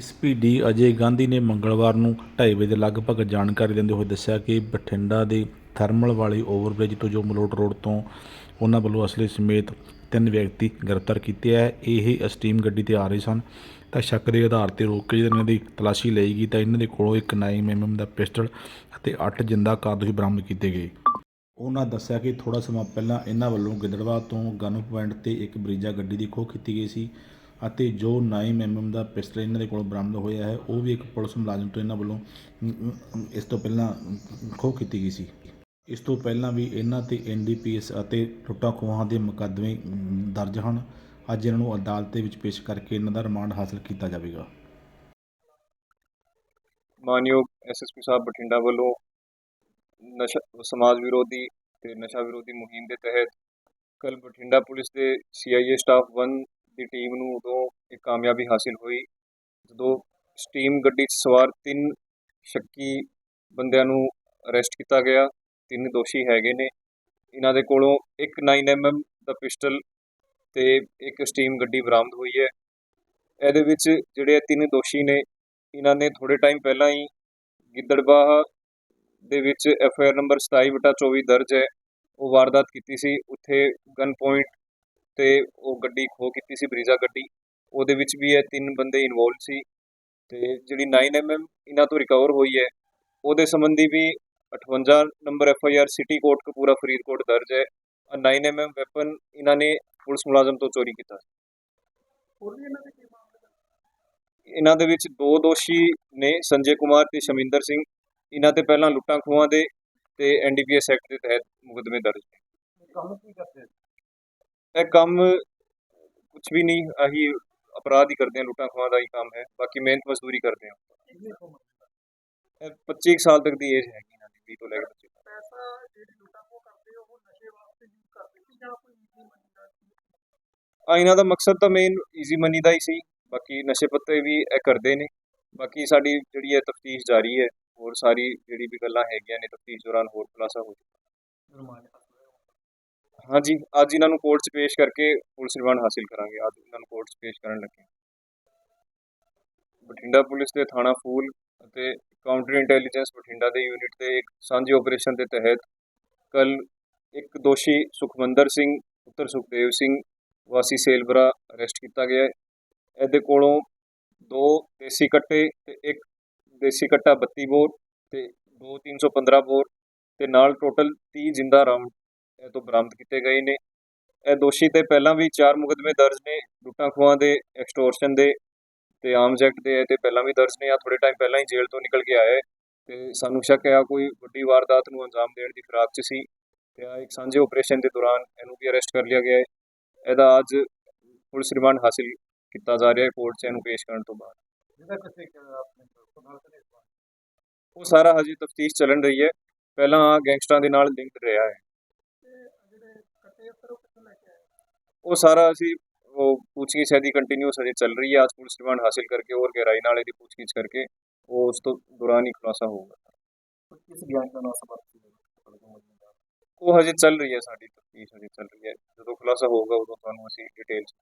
DSP D ਅਜੇ ਗਾਂਧੀ ਨੇ ਮੰਗਲਵਾਰ ਨੂੰ 2:30 ਵਜੇ ਦੇ ਲਗਭਗ ਜਾਣਕਾਰੀ ਦਿੰਦੇ ਹੋਏ ਦੱਸਿਆ ਕਿ ਬਠਿੰਡਾ ਦੇ ਥਰਮਲ ਵਾਲੀ ਓਵਰਬ੍ਰਿਜ ਤੋਂ ਜੋ ਮਲੋਟ ਰੋਡ ਤੋਂ ਉਹਨਾਂ ਵੱਲੋਂ ਅਸਲੇ ਸਮੇਤ ਤਿੰਨ ਵਿਅਕਤੀ ਗ੍ਰਿਫਤਾਰ ਕੀਤੇ ਹੈ ਇਹ ਅਸਟੀਮ ਗੱਡੀ ਤੇ ਆ ਰਹੇ ਸਨ। ਤਾਂ ਸ਼ੱਕ ਦੇ ਆਧਾਰ ਤੇ ਰੋਕ ਕੇ ਇਹਨਾਂ ਦੀ ਤਲਾਸ਼ੀ ਲਈ ਗਈ ਤਾਂ ਇਹਨਾਂ ਦੇ ਕੋਲੋਂ ਇੱਕ 9 mm ਦਾ ਪਿਸਟਲ ਅਤੇ 8 ਜਿੰਦਾ ਕਾਰਤੂਸ ਬਰਾਮਦ ਕੀਤੇ ਗਏ। ਉਹਨਾਂ ਦੱਸਿਆ ਕਿ ਥੋੜਾ ਸਮਾਂ ਪਹਿਲਾਂ ਇਹਨਾਂ ਵੱਲੋਂ ਗਿੱਦੜਵਾ ਤੋਂ ਗਨ ਪੁਆਇੰਟ ਤੇ ਇੱਕ ਬਰੀਜਾ ਗੱਡੀ ਦੀ ਖੋਹ ਕੀਤੀ ਗਈ ਸੀ। ਅਤੇ ਜੋ 9 mm ਦਾ ਪਿਸਟਲ ਇਹਨਾਂ ਦੇ ਕੋਲੋਂ ਬਰਾਮਦ ਹੋਇਆ ਹੈ, ਉਹ ਵੀ ਇੱਕ ਪੁਲਿਸ ਮੁਲਾਜ਼ਮ ਤੋਂ ਇਹਨਾਂ ਵੱਲੋਂ ਇਸ ਤੋਂ ਪਹਿਲਾਂ ਖੋਹ ਕੀਤੀ ਗਈ ਸੀ। ਇਸ ਤੋਂ ਪਹਿਲਾਂ ਵੀ ਇਹਨਾਂ ਤੇ ਐਨਡੀਪੀਐਸ ਅਤੇ ਟੁੱਟਾ ਖੋਹਾਂ ਦੇ ਮੁਕੱਦਮੇ ਦਰਜ ਹਨ। ਅੱਜ ਇਹਨਾਂ ਨੂੰ ਅਦਾਲਤ ਦੇ ਵਿੱਚ ਪੇਸ਼ ਕਰਕੇ ਇਹਨਾਂ ਦਾ ਰਿਮਾਂਡ ਹਾਸਲ ਕੀਤਾ ਜਾਵੇਗਾ। ਮਾਨਯੋਗ ਐਸਐਸਪੀ ਸਾਹਿਬ ਬਠਿੰਡਾ ਵੱਲੋਂ ਨਸ਼ਾ, ਸਮਾਜ ਵਿਰੋਧੀ ਤੇ ਨਸ਼ਾ ਵਿਰੋਧੀ ਮੁਹਿੰਮ ਦੇ ਤਹਿਤ ਕੱਲ ਬਠਿੰਡਾ ਪੁਲਿਸ ਦੇ ਸੀਆਈਏ ਸਟਾਫ 1 ਦੀ ਟੀਮ ਨੂੰ ਉਦੋਂ ਇਹ ਕਾਮਯਾਬੀ ਹਾਸਿਲ ਹੋਈ। ਜਦੋਂ ਸਟੀਮ ਗੱਡੀ 'ਚ ਸਵਾਰ ਤਿੰਨ ਸ਼ੱਕੀ ਬੰਦਿਆਂ ਨੂੰ ਅਰੈਸਟ ਕੀਤਾ ਗਿਆ, ਤਿੰਨ ਦੋਸ਼ੀ ਹੈਗੇ ਨੇ। ਇਹਨਾਂ ਦੇ ਕੋਲੋਂ ਇੱਕ 9mm ਦਾ ਪਿਸਟਲ ਤੇ ਇੱਕ ਸਟੀਮ ਗੱਡੀ ਬਰਾਮਦ ਹੋਈ ਹੈ। ਇਹਦੇ ਵਿੱਚ ਜਿਹੜੇ ਤਿੰਨ ਦੋਸ਼ੀ ਨੇ, ਇਹਨਾਂ ਨੇ ਥੋੜੇ ਟਾਈਮ ਪਹਿਲਾਂ ਹੀ ਗਿੱਦੜਬਾਹਾ ਦੇ ਵਿੱਚ ਐਫ ਆਈ ਆਰ ਨੰਬਰ 27/24 ਦਰਜ ਹੈ। ਉਹ ਵਾਰਦਾਤ ਕੀਤੀ ਸੀ। ਉੱਥੇ ਗਨ ਪੁਆਇੰਟ ਤੇ ਉਹ ਗੱਡੀ ਖੋਹ ਕੀਤੀ ਸੀ ਬਰੀਜ਼ਾ ਗੱਡੀ। ਉਹਦੇ ਵਿੱਚ ਵੀ ਇਹ ਤਿੰਨ ਬੰਦੇ ਇਨਵੋਲਵ ਸੀ। ਤੇ ਜਿਹੜੀ 9mm ਇਹਨਾਂ ਤੋਂ ਰਿਕਵਰ ਹੋਈ ਹੈ ਉਹਦੇ ਸੰਬੰਧੀ ਵੀ 58 number F I R city Kotkapura Faridkot ਦਰਜ ਹੈ। 9mm ਵੈਪਨ ਇਹਨਾਂ ਨੇ ਪੁਲਿਸ ਮੁਲਾਜ਼ਮ ਤੋਂ ਚੋਰੀ ਕੀਤਾ। ਇਹਨਾਂ ਦੇ ਵਿੱਚ ਦੋ ਦੋਸ਼ੀ ਨੇ ਸੰਜੇ ਕੁਮਾਰ ਤੇ ਸ਼ਮਿੰਦਰ ਸਿੰਘ। ਇਹਨਾਂ ਤੇ ਪਹਿਲਾਂ ਲੁੱਟਾਂ ਖੋਹਾਂ ਦੇ ਤੇ ਐਨਡੀਪੀਐਸ ਐਕਟ ਦੇ ਤਹਿਤ ਮੁਕੱਦਮੇ ਦਰਜ ਨੇ। ਕੰਮ ਕੀ ਕਰਦੇ ਇਹ ਕੰਮ ਕੁਝ ਵੀ ਨਹੀਂ ਆਹੀ ਅਪਰਾਧ ਹੀ ਕਰਦੇ ਹਾਂ ਲੁੱਟਾਂ ਖੋਹਾਂ ਦਾ ਹੀ ਕੰਮ ਹੈ ਬਾਕੀ ਮਿਹਨਤ ਮਜ਼ਦੂਰੀ ਕਰਦੇ ਇਹ 25 ਕੁ ਸਾਲ ਤੱਕ ਦੀ ਏਜ ਹੈਗੀ ਇਹਨਾਂ ਦੀ 20 ਤੋਂ ਲੈ ਕੇ 25 ਤੱਕ। ਪੈਸਾ ਜਿਹੜੀ ਲੁੱਟਾਂ ਖੋਹ ਕਰਦੇ ਹੋ ਉਹ ਨਸ਼ੇ ਵਾਸਤੇ ਯੂਜ਼ ਕਰਦੇ ਸੀ ਜਾਂ ਕੋਈ ਈਜ਼ੀ ਮਨੀ ਦਾ ਆ ਇਹਨਾਂ ਦਾ ਮਕਸਦ ਤਾਂ ਮੇਨ ਈਜ਼ੀ ਮਨੀ ਦਾ ਹੀ ਸੀ ਬਾਕੀ ਨਸ਼ੇ ਪੱਤੇ ਵੀ ਇਹ ਕਰਦੇ ਨੇ। ਬਾਕੀ ਸਾਡੀ ਜਿਹੜੀ ਹੈ ਤਫਤੀਸ਼ ਜਾਰੀ ਹੈ ਹੋਰ ਸਾਰੀ ਜਿਹੜੀ ਵੀ ਗੱਲਾਂ ਹੈਗੀਆਂ ਨੇ ਤਫਤੀਸ਼ ਦੌਰਾਨ ਹੋਰ ਖੁਲਾਸਾ ਹੋ ਰਮਾਨ ਹਾਂਜੀ, ਅੱਜ ਇਹਨਾਂ ਨੂੰ ਕੋਰਟ 'ਚ ਪੇਸ਼ ਕਰਕੇ ਪੁਲਿਸ ਰਿਮਾਂਡ ਹਾਸਿਲ ਕਰਾਂਗੇ। ਅੱਜ ਇਹਨਾਂ ਨੂੰ ਕੋਰਟ 'ਚ ਪੇਸ਼ ਕਰਨ ਲੱਗੇ ਬਠਿੰਡਾ ਪੁਲਿਸ ਦੇ ਥਾਣਾ ਫੂਲ ਅਤੇ ਕਾਊਂਟਰ ਇੰਟੈਲੀਜੈਂਸ ਬਠਿੰਡਾ ਦੇ ਯੂਨਿਟ ਦੇ ਇੱਕ ਸਾਂਝੇ ਆਪਰੇਸ਼ਨ ਦੇ ਤਹਿਤ ਕੱਲ ਇੱਕ ਦੋਸ਼ੀ ਸੁਖਮੰਦਰ ਸਿੰਘ, ਪੁੱਤਰ ਸੁਖਦੇਵ ਸਿੰਘ, ਵਾਸੀ ਸੇਲਬਰਾ ਅਰੈਸਟ ਕੀਤਾ ਗਿਆ ਹੈ। ਇਹਦੇ ਕੋਲੋਂ ਦੋ ਦੇਸੀ ਕੱਟੇ ਤੇ ਇੱਕ ਦੇਸੀ ਕੱਟਾ 32 ਬੋਰ ਤੇ ਦੋ 315 ਬੋਰ ਤੇ ਨਾਲ ਟੋਟਲ 30 ਜਿੰਦਾ ਰਾਉਂਡ ਤੋਂ ਬਰਾਮਦ ਕੀਤੇ ਗਏ ਨੇ। ਇਹ ਦੋਸ਼ੀ ਤੇ ਪਹਿਲਾਂ ਵੀ ਚਾਰ ਮੁਕਦਮੇ ਦਰਜ ਨੇ ਲੁੱਟਾਂ ਖੋਹਾਂ ਦੇ ਐਕਸਟੋਰਸ਼ਨ ਦੇ ਤੇ ਆਰਮਸ ਐਕਟ ਦੇ ਤੇ ਪਹਿਲਾਂ ਵੀ ਦਰਜ ਨੇ। ਆ ਥੋੜੇ ਟਾਈਮ ਪਹਿਲਾਂ ਹੀ ਜੇਲ੍ਹ ਤੋਂ ਨਿਕਲ ਕੇ ਆਇਆ ਤੇ ਸਾਨੂੰ ਸ਼ੱਕ ਹੈ ਆ ਕੋਈ ਵੱਡੀ ਵਾਰਦਾਤ ਨੂੰ ਅੰਜਾਮ ਦੇਣ ਦੀ ਫਿਰਾਕ 'ਚ ਸੀ ਤੇ ਆ ਇੱਕ ਸਾਂਝੇ ਆਪਰੇਸ਼ਨ ਦੇ ਦੌਰਾਨ ਇਹਨੂੰ ਵੀ ਅਰੈਸਟ ਕਰ ਲਿਆ ਗਿਆ ਹੈ। ਇਹਦਾ ਅੱਜ ਪੁਲਿਸ ਰਿਮਾਂਡ ਹਾਸਿਲ ਕੀਤਾ ਜਾ ਰਿਹਾ ਹੈ ਕੋਰਟ 'ਚ ਇਹਨੂੰ ਪੇਸ਼ ਕਰਨ ਤੋਂ ਬਾਅਦ। ਜਿਹਦਾ ਕਿਸੇ ਆਪਣੇ ਕੋਲ ਨਾਲ ਕਰੇ ਉਹ ਸਾਰਾ ਹਜੇ ਤਫਤੀਸ਼ ਚੱਲਣ ਰਹੀ ਹੈ। ਪਹਿਲਾਂ ਗੈਂਗਸਟਰਾਂ ਦੇ ਨਾਲ ਲਿੰਕਡ ਰਿਹਾ ਹੈ ਤੇ ਜਿਹੜੇ ਕੱਟੇ ਅਫਸਰ ਉਹ ਕਿੱਥੋਂ ਲੈ ਕੇ ਆਏ ਉਹ ਸਾਰਾ ਅਸੀਂ ਉਹ ਪੁੱਛਗਿੱਛ ਇਹਦੀ ਕੰਟੀਨਿਊਸ ਹਜੇ ਚੱਲ ਰਹੀ ਹੈ ਅੱਜ ਪੁਲਿਸ ਰਿਮਾਂਡ ਹਾਸਿਲ ਕਰਕੇ ਹੋਰ ਗਹਿਰਾਈ ਨਾਲ ਇਹਦੀ ਪੁੱਛਗਿੱਛ ਕਰਕੇ ਉਹ ਉਸ ਤੋਂ ਦੌਰਾਨ ਹੀ ਖੁਲਾਸਾ ਹੋਊਗਾ। ਕਿਸ ਗਿਆਨ ਦਾ ਨਾਮ ਸਬਰ ਸੀ ਉਹ ਹਜੇ ਚੱਲ ਰਹੀ ਹੈ ਸਾਡੀ ਤਫਤੀਸ਼ ਹਜੇ ਚੱਲ ਰਹੀ ਹੈ। ਜਦੋਂ ਖੁਲਾਸਾ ਹੋਊਗਾ ਉਦੋਂ ਤੁਹਾਨੂੰ ਅਸੀਂ ਡਿਟੇਲਸ